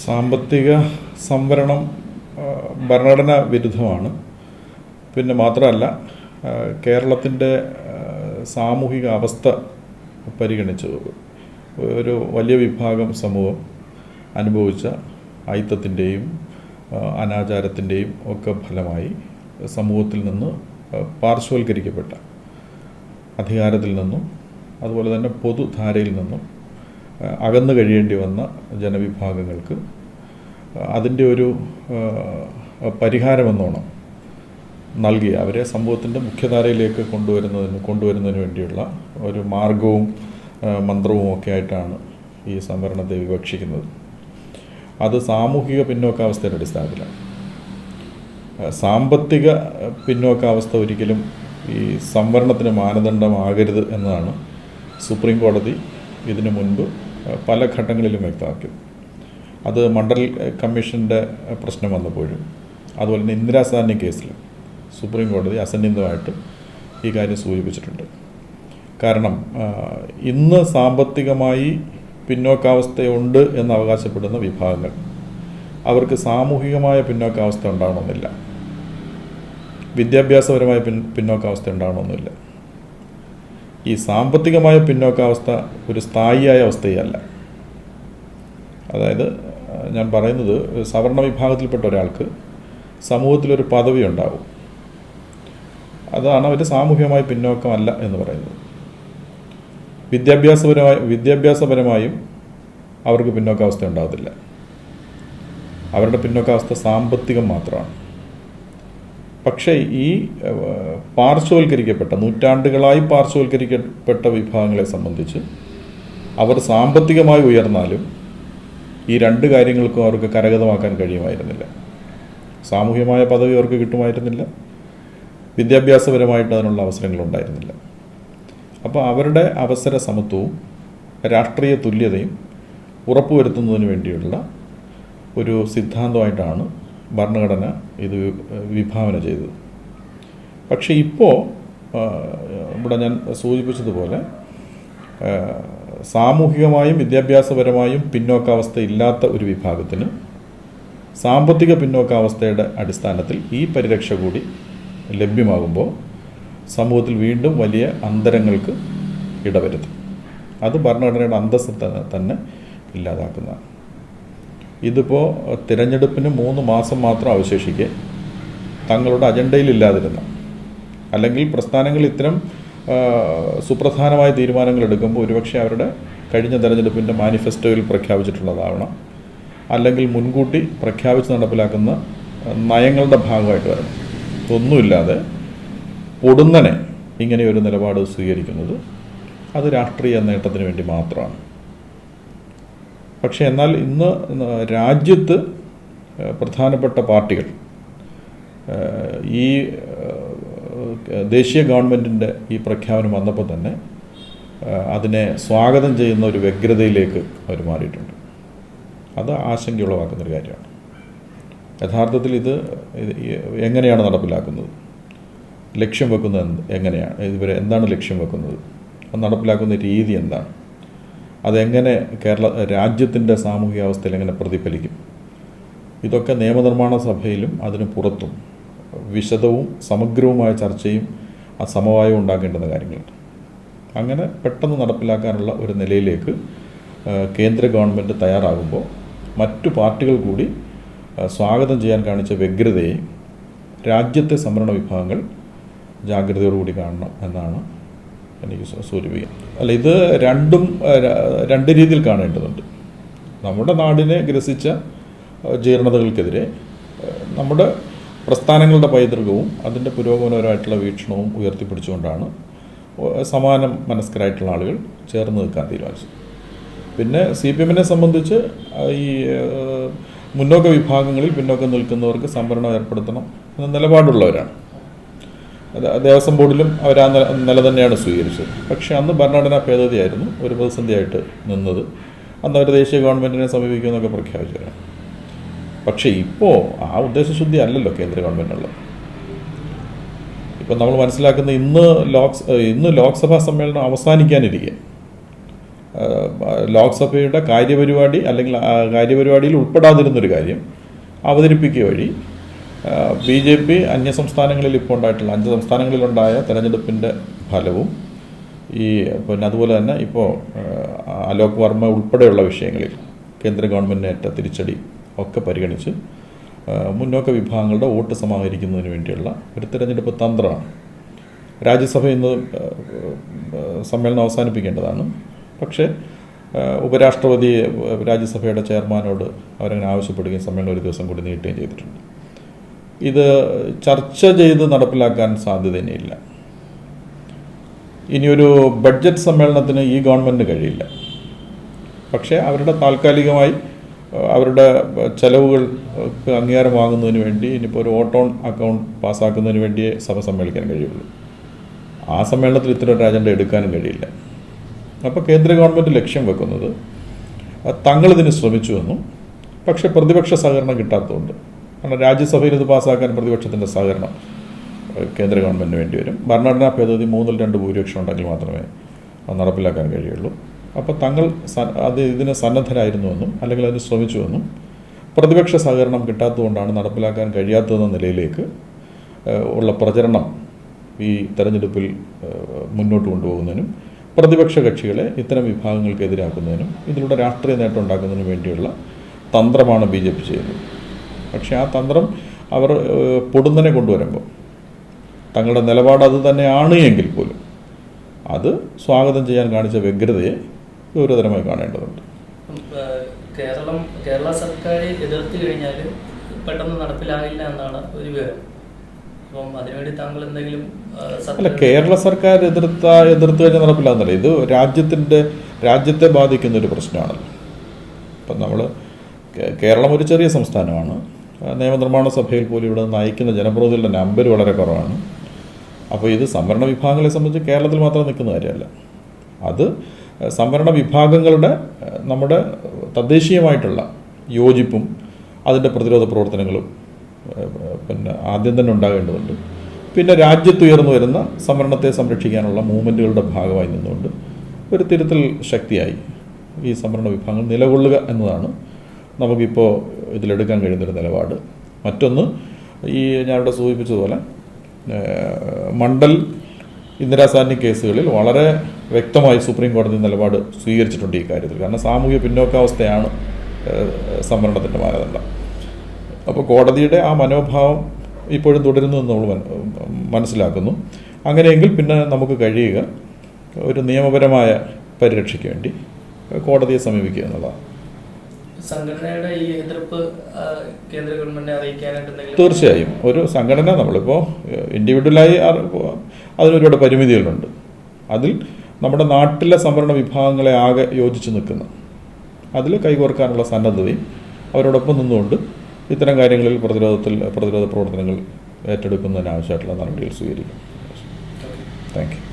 സാമ്പത്തിക സംവരണം ഭരണഘടന വിരുദ്ധമാണ്. പിന്നെ മാത്രമല്ല കേരളത്തിന്റെ സാമൂഹിക അവസ്ഥ പരിഗണിച്ച് ഒരു വലിയ വിഭാഗം സമൂഹം അനുഭവിച്ച അയിത്തത്തിന്റെയും അനാചാരത്തിന്റെയും ഒക്കെ ഫലമായി സമൂഹത്തിൽ നിന്ന് പാർശ്വവൽക്കരിക്കപ്പെട്ട അധികാരത്തിൽ നിന്നും അതുപോലെ തന്നെ പൊതുധാരയിൽ നിന്നും അകന്നു കഴിയേണ്ടി വന്ന ജനവിഭാഗങ്ങൾക്ക് അതിന്റെ ഒരു പരിഹാരമെന്നോണം നൽകി. അവരെ സമൂഹത്തിന്റെ മുഖ്യധാരയിലേക്ക് കൊണ്ടുവരുന്നതിന് കൊണ്ടുവരുന്നതിന് വേണ്ടിയുള്ള ഒരു മാർഗവും മന്ത്രവും ഒക്കെ ആയിട്ടാണ് ഈ സംവരണത്തെ വിവക്ഷിക്കുന്നത്. അത് സാമൂഹിക പിന്നോക്കാവസ്ഥയുടെ അടിസ്ഥാനത്തിലാണ്. സാമ്പത്തിക പിന്നോക്കാവസ്ഥ ഒരിക്കലും ഈ സംവരണത്തിന് മാനദണ്ഡമാകരുത് എന്നതാണ് സുപ്രീം കോടതി ഇതിനു മുൻപ് പല ഘട്ടങ്ങളിലും വ്യക്തമാക്കി. അത് മണ്ഡൽ കമ്മീഷന്റെ പ്രശ്നം വന്നപ്പോഴും അതുപോലെ തന്നെ ഇന്ദിരാ സാഹ്നി കേസിൽ സുപ്രീം കോടതി അസന്നിഗ്ധമായിട്ട് ഈ കാര്യം സൂചിപ്പിച്ചിട്ടുണ്ട്. കാരണം ഇന്ന് സാമ്പത്തികമായി പിന്നോക്കാവസ്ഥയുണ്ട് എന്ന് അവകാശപ്പെടുന്ന വിഭാഗങ്ങൾ അവർക്ക് സാമൂഹികമായ പിന്നോക്കാവസ്ഥ ഉണ്ടാകണമെന്നില്ല വിദ്യാഭ്യാസപരമായ പിൻ പിന്നോക്കാവസ്ഥ ഉണ്ടാകണമെന്നില്ല ഈ സാമ്പത്തികമായ പിന്നോക്കാവസ്ഥ ഒരു സ്ഥായിയായ അവസ്ഥയല്ല. അതായത് ഞാൻ പറയുന്നത് സവർണ വിഭാഗത്തിൽപ്പെട്ട ഒരാൾക്ക് സമൂഹത്തിലൊരു പദവി ഉണ്ടാവും. അതാണ് അവർ സാമൂഹികമായ പിന്നോക്കമല്ല എന്ന് പറയുന്നത്. വിദ്യാഭ്യാസപരമായ വിദ്യാഭ്യാസപരമായും അവർക്ക് പിന്നോക്കാവസ്ഥ ഉണ്ടാകത്തില്ല. അവരുടെ പിന്നോക്കാവസ്ഥ സാമ്പത്തികം മാത്രമാണ്. പക്ഷേ ഈ പാർശ്വവൽക്കരിക്കപ്പെട്ട നൂറ്റാണ്ടുകളായി പാർശ്വവൽക്കരിക്കപ്പെട്ട വിഭാഗങ്ങളെ സംബന്ധിച്ച് അവർ സാമ്പത്തികമായി ഉയർന്നാലും ഈ രണ്ട് കാര്യങ്ങൾക്കും അവർക്ക് കരഗതമാക്കാൻ കഴിയുമായിരുന്നില്ല. സാമൂഹ്യമായ പദവി അവർക്ക് കിട്ടുമായിരുന്നില്ല. വിദ്യാഭ്യാസപരമായിട്ട് അതിനുള്ള അവസരങ്ങൾ ഉണ്ടായിരുന്നില്ല അപ്പോൾ അവരുടെ അവസര സമത്വവും രാഷ്ട്രീയ തുല്യതയും ഉറപ്പുവരുത്തുന്നതിന് വേണ്ടിയുള്ള ഒരു സിദ്ധാന്തമായിട്ടാണ് ഭരണഘടന ഇത് വിഭാവന ചെയ്തത് പക്ഷേ ഇപ്പോൾ ഇവിടെ ഞാൻ സൂചിപ്പിച്ചതുപോലെ സാമൂഹികമായും വിദ്യാഭ്യാസപരമായും പിന്നോക്കാവസ്ഥ ഇല്ലാത്ത ഒരു വിഭാഗത്തിന് സാമ്പത്തിക പിന്നോക്കാവസ്ഥയുടെ അടിസ്ഥാനത്തിൽ ഈ പരിരക്ഷ കൂടി ലഭ്യമാകുമ്പോൾ സമൂഹത്തിൽ വീണ്ടും വലിയ അന്തരങ്ങൾക്ക് ഇടവരുത്തും. അത് ഭരണഘടനയുടെ അന്തസ്സ തന്നെ ഇല്ലാതാക്കുന്നതാണ്. ഇതിപ്പോൾ തിരഞ്ഞെടുപ്പിന് മൂന്ന് മാസം മാത്രം അവശേഷിക്കെ തങ്ങളുടെ അജണ്ടയിലില്ലാതിരുന്ന അല്ലെങ്കിൽ പ്രസ്ഥാനങ്ങൾ ഇത്തരം സുപ്രധാനമായ തീരുമാനങ്ങൾ എടുക്കുമ്പോൾ ഒരുപക്ഷെ അവരുടെ കഴിഞ്ഞ തെരഞ്ഞെടുപ്പിന്റെ മാനിഫെസ്റ്റോയിൽ പ്രഖ്യാപിച്ചിട്ടുള്ളതാവണം. അല്ലെങ്കിൽ മുൻകൂട്ടി പ്രഖ്യാപിച്ച് നടപ്പിലാക്കുന്ന നയങ്ങളുടെ ഭാഗമായിട്ട് വരണം. ഒന്നുമില്ലാതെ പൊടുന്നനെ ഇങ്ങനെ നിലപാട് സ്വീകരിക്കുന്നത് അത് രാഷ്ട്രീയ നേട്ടത്തിന് വേണ്ടി മാത്രമാണ്. പക്ഷേ എന്നാൽ ഇന്ന് രാജ്യത്ത് പ്രധാനപ്പെട്ട പാർട്ടികൾ ഈ ദേശീയ ഗവൺമെന്റിന്റെ ഈ പ്രഖ്യാപനം വന്നപ്പോൾ തന്നെ അതിനെ സ്വാഗതം ചെയ്യുന്ന ഒരു വ്യഗ്രതയിലേക്ക് അവർ മാറിയിട്ടുണ്ട്. അത് ആശങ്കയുളവാക്കുന്നൊരു കാര്യമാണ്. യഥാർത്ഥത്തിൽ ഇത് എങ്ങനെയാണ് നടപ്പിലാക്കുന്നത്? ലക്ഷ്യം വെക്കുന്നത് എങ്ങനെയാണ് ഇവരെ എന്താണ് ലക്ഷ്യം വെക്കുന്നത്? അത് നടപ്പിലാക്കുന്ന രീതി എന്താണ്? അതെങ്ങനെ കേരള രാജ്യത്തിന്റെ സാമൂഹിക അവസ്ഥയിൽ എങ്ങനെ പ്രതിഫലിക്കും? ഇതൊക്കെ നിയമനിർമ്മാണ സഭയിലും അതിന് പുറത്തും വിശദവും സമഗ്രവുമായ ചർച്ചയും ആ സമവായവും ഉണ്ടാക്കേണ്ടുന്ന കാര്യങ്ങളുണ്ട്. അങ്ങനെ പെട്ടെന്ന് നടപ്പിലാക്കാനുള്ള ഒരു നിലയിലേക്ക് കേന്ദ്ര ഗവൺമെന്റ് തയ്യാറാകുമ്പോൾ മറ്റു പാർട്ടികൾ കൂടി സ്വാഗതം ചെയ്യാൻ കാണിച്ച വ്യഗ്രതയെ രാജ്യത്തെ സംവരണ വിഭാഗങ്ങൾ ജാഗ്രതയോടുകൂടി കാണണം എന്നാണ് എനിക്ക് സൂചിപ്പിക്കാം. അല്ല ഇത് രണ്ടും രണ്ട് രീതിയിൽ കാണേണ്ടതുണ്ട്. നമ്മുടെ നാടിനെ ഗ്രസിച്ച ജീർണതകൾക്കെതിരെ നമ്മുടെ പ്രസ്ഥാനങ്ങളുടെ പൈതൃകവും അതിന്റെ പുരോഗമനപരമായിട്ടുള്ള വീക്ഷണവും ഉയർത്തിപ്പിടിച്ചുകൊണ്ടാണ് സമാനം മനസ്കരായിട്ടുള്ള ആളുകൾ ചേർന്ന് നിൽക്കാൻ തീരുമാനിച്ചത്. പിന്നെ സി പി എമ്മിനെ സംബന്ധിച്ച് ഈ മുന്നോക്ക വിഭാഗങ്ങളിൽ പിന്നോക്കം നിൽക്കുന്നവർക്ക് സംവരണം ഏർപ്പെടുത്തണം എന്ന നിലപാടുള്ളവരാണ്. ദേവസ്വം ബോർഡിലും അവർ ആ നില നില തന്നെയാണ് സ്വീകരിച്ചത്. പക്ഷേ അന്ന് ഭരണഘടനാ ഭേദഗതിയായിരുന്നു. ഒരു പ്രതിസന്ധിയായിട്ട് നിന്നത്. അന്ന് അവർ ദേശീയ ഗവൺമെന്റിനെ സമീപിക്കുമെന്നൊക്കെ പ്രഖ്യാപിച്ചിരുന്നു പക്ഷേ ഇപ്പോൾ ആ ഉദ്ദേശശുദ്ധി അല്ലല്ലോ കേന്ദ്ര ഗവൺമെന്റുള്ളത് ഇപ്പം നമ്മൾ മനസ്സിലാക്കുന്ന ഇന്ന് ലോക്സ് ഇന്ന് ലോക്സഭാ സമ്മേളനം അവസാനിക്കാനിരിക്കെ. ഏഹ്, ലോക്സഭയുടെ കാര്യപരിപാടി അല്ലെങ്കിൽ കാര്യപരിപാടിയിൽ ഉൾപ്പെടാതിരുന്നൊരു കാര്യം അവതരിപ്പിക്കുക വഴി ബി ജെ പി അന്യ സംസ്ഥാനങ്ങളിൽ ഇപ്പോൾ ഉണ്ടായിട്ടുള്ള അഞ്ച് സംസ്ഥാനങ്ങളിലുണ്ടായ തെരഞ്ഞെടുപ്പിന്റെ ഫലവും ഈ പിന്നെ അതുപോലെ തന്നെ ഇപ്പോൾ അലോക് വർമ്മ ഉൾപ്പെടെയുള്ള വിഷയങ്ങളിൽ കേന്ദ്ര ഗവൺമെന്റ് ഏറ്റ തിരിച്ചടി ഒക്കെ പരിഗണിച്ച് മുന്നോക്ക വിഭാഗങ്ങളുടെ വോട്ട് സമാഹരിക്കുന്നതിന് വേണ്ടിയുള്ള ഒരു തെരഞ്ഞെടുപ്പ് തന്ത്രമാണ്. രാജ്യസഭ ഇന്ന് സമ്മേളനം അവസാനിപ്പിക്കേണ്ടതാണ്. പക്ഷേ ഉപരാഷ്ട്രപതി രാജ്യസഭയുടെ ചെയർമാനോട് അവരങ്ങനെ ആവശ്യപ്പെടുകയും സമ്മേളനം ഒരു ദിവസം കൂടി നീട്ടുകയും ചെയ്തിട്ടുണ്ട്. ഇത് ചർച്ച ചെയ്ത് നടപ്പിലാക്കാൻ സാധ്യത ഇനിയില്ല ഇനിയൊരു ബഡ്ജറ്റ് സമ്മേളനത്തിന് ഈ ഗവൺമെന്റ് കഴിയില്ല. പക്ഷേ അവരുടെ താൽക്കാലികമായി അവരുടെ ചെലവുകൾക്ക് അംഗീകാരം വേണ്ടി ഇനിയിപ്പോൾ ഒരു ഓട്ടോൺ അക്കൗണ്ട് പാസ്സാക്കുന്നതിന് വേണ്ടിയേ സഭ സമ്മേളിക്കാൻ കഴിയുള്ളൂ. ആ സമ്മേളനത്തിൽ ഇത്തരം ഒരു അജണ്ട എടുക്കാനും കഴിയില്ല. അപ്പോൾ കേന്ദ്ര ഗവൺമെന്റ് ലക്ഷ്യം വെക്കുന്നത് തങ്ങളിതിന് ശ്രമിച്ചു എന്നും പക്ഷേ പ്രതിപക്ഷ സഹകരണം കിട്ടാത്തതുകൊണ്ട്. കാരണം രാജ്യസഭയിൽ ഇത് പാസ്സാക്കാൻ പ്രതിപക്ഷത്തിന്റെ സഹകരണം കേന്ദ്ര ഗവൺമെന്റിന് വേണ്ടി വരും. ഭരണഘടനാ ഭേദഗതി മൂന്നിൽ രണ്ട് ഭൂരിപക്ഷം ഉണ്ടെങ്കിൽ മാത്രമേ അത് നടപ്പിലാക്കാൻ കഴിയുള്ളൂ. അപ്പോൾ തങ്ങൾ അത് ഇതിന് സന്നദ്ധരായിരുന്നുവെന്നും അല്ലെങ്കിൽ അതിന് ശ്രമിച്ചുവെന്നും പ്രതിപക്ഷ സഹകരണം കിട്ടാത്തതുകൊണ്ടാണ് നടപ്പിലാക്കാൻ കഴിയാത്തതെന്ന നിലയിലേക്ക് ഉള്ള പ്രചരണം ഈ തെരഞ്ഞെടുപ്പിൽ മുന്നോട്ട് കൊണ്ടുപോകുന്നതിനും പ്രതിപക്ഷ കക്ഷികളെ ഇത്തരം വിഭാഗങ്ങൾക്ക് എതിരാക്കുന്നതിനും ഇതിലൂടെ രാഷ്ട്രീയ നേട്ടം ഉണ്ടാക്കുന്നതിനും വേണ്ടിയുള്ള തന്ത്രമാണ് ബി ജെ പി ചെയ്യുന്നത്. പക്ഷേ ആ തന്ത്രം അവർ പൊടുന്നനെ കൊണ്ടുവരുമ്പോൾ തങ്ങളുടെ നിലപാട് അത് തന്നെയാണ് എങ്കിൽ പോലും അത് സ്വാഗതം ചെയ്യാൻ കാണിച്ച വ്യഗ്രതയെ ഗൗരവതരമായി കാണേണ്ടതുണ്ട്. കേരളം കേരള സർക്കാർ എതിർത്ത് കഴിഞ്ഞാൽ പെട്ടെന്ന് നടപ്പിലാകില്ല എന്നാണ് ഒരു വിവരം. അപ്പം അതിനുവേണ്ടി താങ്കൾ എന്തെങ്കിലും അല്ല കേരള സർക്കാർ എതിർത്ത എതിർത്ത് കഴിഞ്ഞാൽ നടപ്പിലാകുന്നില്ല. ഇത് രാജ്യത്തിന്റെ രാജ്യത്തെ ബാധിക്കുന്ന ഒരു പ്രശ്നമാണല്ലോ. ഇപ്പം നമ്മൾ കേരളം ഒരു ചെറിയ സംസ്ഥാനമാണ്. നിയമനിർമ്മാണ സഭയിൽ പോലും ഇവിടെ നയിക്കുന്ന ജനപ്രതിനിധികളുടെ നമ്പർ വളരെ കുറവാണ്. അപ്പോൾ ഇത് സംവരണ വിഭാഗങ്ങളെ സംബന്ധിച്ച് കേരളത്തിൽ മാത്രം നിൽക്കുന്ന കാര്യമല്ല. അത് സംവരണ വിഭാഗങ്ങളുടെ നമ്മുടെ തദ്ദേശീയമായിട്ടുള്ള യോജിപ്പും അതിന്റെ പ്രതിരോധ പ്രവർത്തനങ്ങളും പിന്നെ ആദ്യം തന്നെ ഉണ്ടാകേണ്ടതുണ്ട്. പിന്നെ രാജ്യത്ത് ഉയർന്നു വരുന്ന സംവരണത്തെ സംരക്ഷിക്കാനുള്ള മൂവ്മെന്റുകളുടെ ഭാഗമായി നിന്നുകൊണ്ട് ഒരു തിരുത്തൽ ശക്തിയായി ഈ സംവരണ വിഭാഗങ്ങൾ നിലകൊള്ളുക എന്നതാണ് നമുക്കിപ്പോൾ ഇതിലെടുക്കാൻ കഴിയുന്നൊരു നിലപാട്. മറ്റൊന്ന് ഈ ഞാനിവിടെ സൂചിപ്പിച്ചതുപോലെ മണ്ഡൽ ഇന്ദിരാസാന്നി കേസുകളിൽ വളരെ വ്യക്തമായി സുപ്രീം കോടതി നിലപാട് സ്വീകരിച്ചിട്ടുണ്ട് ഈ കാര്യത്തിൽ. കാരണം സാമൂഹ്യ പിന്നോക്കാവസ്ഥയാണ് സംവരണത്തിന്റെ മാനദണ്ഡം. അപ്പോൾ കോടതിയുടെ ആ മനോഭാവം ഇപ്പോഴും തുടരുന്നു എന്ന് നമ്മൾ മനസ്സിലാക്കുന്നു. അങ്ങനെയെങ്കിൽ പിന്നെ നമുക്ക് കഴിയുക ഒരു നിയമപരമായ പരിരക്ഷയ്ക്ക് വേണ്ടി കോടതിയെ സമീപിക്കുക എന്നുള്ളതാണ്. സംഘടനയുടെ ഈ എതിർപ്പ് കേന്ദ്ര ഗവൺമെന്റിനെ അറിയിക്കാനായിട്ട് തീർച്ചയായും. ഒരു സംഘടന നമ്മളിപ്പോൾ ഇൻഡിവിജ്വലായി അതിനൊരുപാട് പരിമിതികളുണ്ട്. അതിൽ നമ്മുടെ നാട്ടിലെ സംവരണ വിഭാഗങ്ങളെ ആകെ യോജിച്ച് നിൽക്കുന്ന അതിൽ കൈകോർക്കാനുള്ള സന്നദ്ധതയും അവരോടൊപ്പം നിന്നുകൊണ്ട് ഇത്തരം കാര്യങ്ങളിൽ പ്രതിരോധത്തിൽ പ്രതിരോധ പ്രവർത്തനങ്ങൾ ഏറ്റെടുക്കുന്നതിന് ആവശ്യമായിട്ടുള്ള നടപടികൾ സ്വീകരിക്കും. Thank you